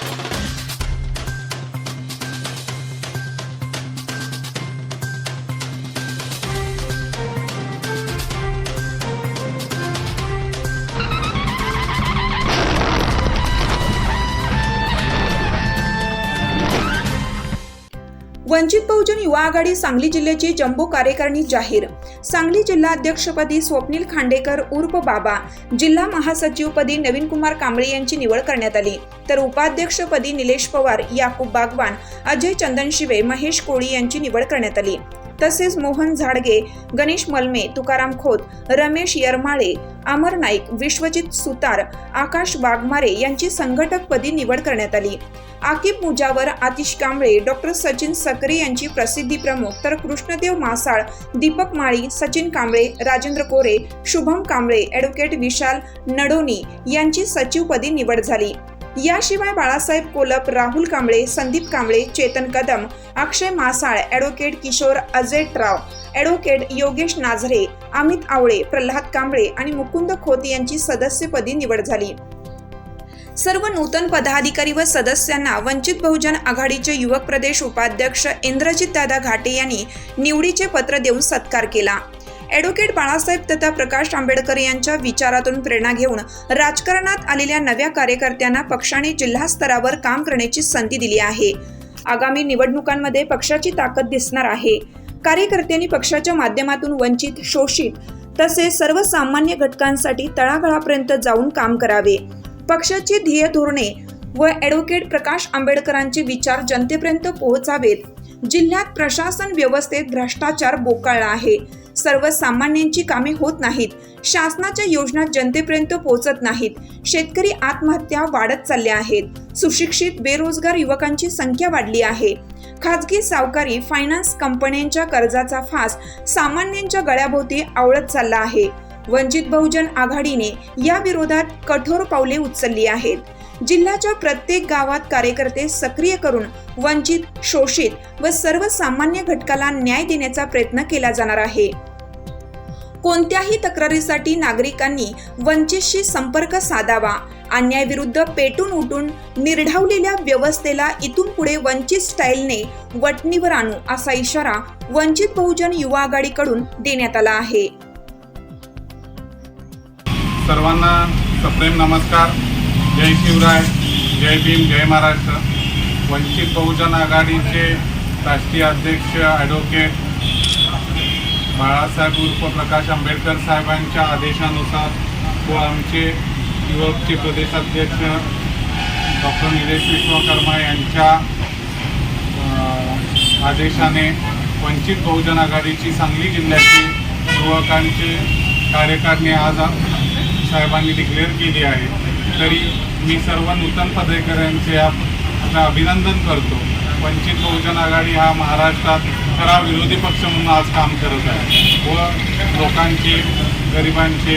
Thank you. Vanchit Bahujan युवा आघाडी सांगली जिल्ह्याची jumbo कार्यकारिणी जाहीर. सांगली जिल्हा अध्यक्षपदी स्वप्नील खांडेकर उर्फ बाबा. जिल्हा महासचिवपदी नवीन कुमार कांबळे यांची निवड करण्यात आली. तर उपाध्यक्षपदी निलेश पवार याकूब बागवान अजय चंदनशिवे महेश कोळी यांची निवड करण्यात आली. तसेच मोहन झाडगे गणेश मलमे तुकाराम खोत रमेश यरमाळे अमर नाईक विश्वजित सुतार आकाश वाघमारे यांची संघटकपदी निवड करण्यात आली. आकिब मुजावर आतिश कांबळे डॉक्टर सचिन सकरे यांची प्रसिद्धी प्रमुख तर कृष्णदेव मासाळ दीपक माळी सचिन कांबळे राजेंद्र कोरे शुभम कांबळे ॲडव्होकेट विशाल नडोनी यांची सचिवपदी निवड झाली. याशिवाय बाळासाहेब कोलप राहुल कांबळे संदीप कांबळे चेतन कदम अक्षय मासाळ ॲडव्होकेट किशोर अजयटराव ॲडव्होकेट योगेश नाझरे अमित आवळे प्रल्हाद कांबळे आणि मुकुंद खोत यांची सदस्यपदी निवड झाली. सर्व नूतन पदाधिकारी व सदस्यांना वंचित बहुजन आघाडीचे युवक प्रदेश उपाध्यक्ष इंद्रजितदादा घाटे यांनी निवडीचे पत्र देऊन सत्कार केला. ॲडव्होकेट बाळासाहेब तथा प्रकाश आंबेडकर यांच्या विचारातून प्रेरणा घेऊन राजकारणात आलेल्या नव्या कार्यकर्त्यांना पक्षाने जिल्हा स्तरावर काम करण्याची संधी दिली आहे. आगामी निवडणुकांमध्ये पक्षाची ताकद दिसणार आहे. कार्यकर्त्यांनी पक्षाच्या माध्यमातून वंचित शोषित तसेच सर्वसामान्य घटकांसाठी तळागाळापर्यंत जाऊन काम करावे. पक्षाची ध्येय धोरणे व ॲडव्होकेट प्रकाश आंबेडकरांचे विचार जनतेपर्यंत पोहोचावेत. जिल्ह्यात प्रशासन व्यवस्थेत भ्रष्टाचार बोकाळला आहे. सर्वसामान्यांची कामे होत नाहीत. शासनाच्या योजना जनतेपर्यंत पोहोचत नाहीत. शेतकरी आत्महत्या वाढत चालल्या आहेत. सुशिक्षित बेरोजगार युवकांची संख्या वाढली आहे. खाजगी सावकारी फायनान्स कंपन्यांच्या कर्जाचा फास सामान्यांच्या गळ्याभोवती आवळत चालला आहे. वंचित बहुजन आघाडीने या विरोधात कठोर पावले उचलली आहेत. जिल्ह्याच्या प्रत्येक गावात कार्यकर्ते सक्रिय करून वंचित शोषित व सर्वसामान्य घटकाला न्याय देण्याचा प्रयत्न केला जाणार आहे. कोणत्याही तक्रारीसाठी नागरिकांनी वंचितशी संपर्क साधावा. अन्यायविरुद्ध पेटून उठून निर्ढावलेल्या व्यवस्थेला इथून पुढे वंचित स्टाईलने वटणीवर आणू असा इशारा वंचित बहुजन युवा आघाडीकडून देण्यात आला आहे. सर्वांना सप्रेम नमस्कार. जय शिवराय जय भीम जय महाराष्ट्र. वंचित बहुजन आघाडीचे राष्ट्रीय अध्यक्ष ॲडव्होकेट बाळासाहेब उर्फ प्रकाश आंबेडकर साहेबांच्या आदेशानुसार व आमचे युवकचे प्रदेशाध्यक्ष डॉक्टर निलेश विश्वकर्मा यांच्या आदेशाने वंचित बहुजन आघाडीची सांगली जिल्ह्याची युवकांचे कार्यकारिणी आज साहेबांनी डिक्लेअर केली आहे. तरी मी सर्व नूतन पदाधिकाऱ्यांचे आपलं अभिनंदन करतो. वंचित बहुजन आघाडी हा महाराष्ट्रात खरा विरोधी पक्ष म्हणून आज काम करत आहे. व लोकांचे गरिबांचे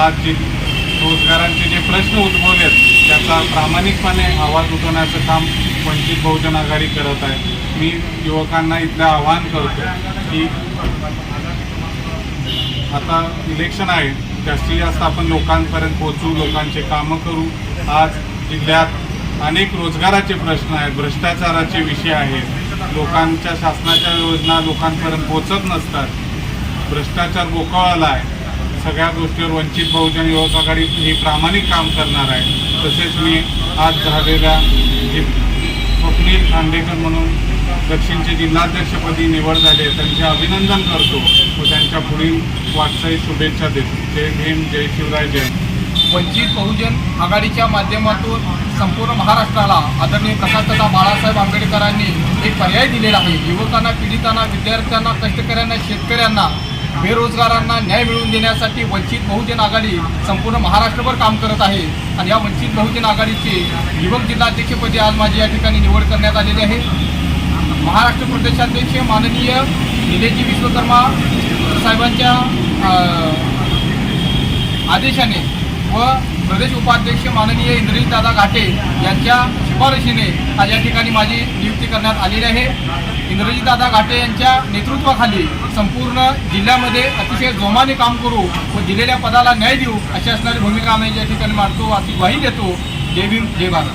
आज जे रोजगारांचे जे प्रश्न उद्भवलेत त्याचा प्रामाणिकपणे आवाज उठवण्याचं काम वंचित बहुजन आघाडी करत आहे. मी युवकांना इथलं आवाहन करतो की आता इलेक्शन आहे जास्तीत जास्त आपण लोकांपर्यंत पोहोचू लोकांचे कामं करू. आज जिल्ह्यात अनेक रोजगाराचे प्रश्न आहेत भ्रष्टाचाराचे विषय आहेत. लोकांच्या शासनाच्या योजना लोकांपर्यंत पोहोचत नसतात. भ्रष्टाचार बोकावळाला आहे. सगळ्या गोष्टीवर वंचित बहुजन युवक आघाडी ही प्रामाणिक काम करणार आहे. तसेच मी आज झालेल्या जे स्वप्नील खांडेकर म्हणून दक्षिणचे जिल्हाध्यक्षपदी निवड झाले त्यांचे अभिनंदन करतो व त्यांच्या पुढील वाटचाली शुभेच्छा देतो. जय भीम जय शिवराय जय वंचित बहुजन आघाडीच्या माध्यमातून संपूर्ण महाराष्ट्राला आदरणीय प्रकाशदादा बाळासाहेब आंबेडकरांनी एक पर्याय दिलेला आहे. युवकांना पीडितांना विद्यार्थ्यांना कष्टकऱ्यांना शेतकऱ्यांना बेरोजगारांना न्याय मिळवून देण्यासाठी वंचित बहुजन आघाडी संपूर्ण महाराष्ट्रभर काम करत आहे. आणि या वंचित बहुजन आघाडीचे युवक जिल्हाध्यक्षपदी आज माझी या ठिकाणी निवड करण्यात आलेली आहे. महाराष्ट्र प्रदेशाध्यक्ष माननीय निलेजी विश्वकर्मा साहेबांच्या आदेशाने व प्रदेश उपाध्यक्ष माननीय इंद्रजितदादा घाटे यांच्या शिफारशीने आज या ठिकाणी माझी नियुक्ती करण्यात आलेली आहे. इंद्रजितदादा घाटे यांच्या नेतृत्वाखाली संपूर्ण जिल्ह्यामध्ये अतिशय जोमाने काम करू व दिलेल्या पदाला न्याय देऊ अशी असणारी भूमिका आम्ही या ठिकाणी मांडतो अशी ग्वाही देतो. जय भीम जय भारत.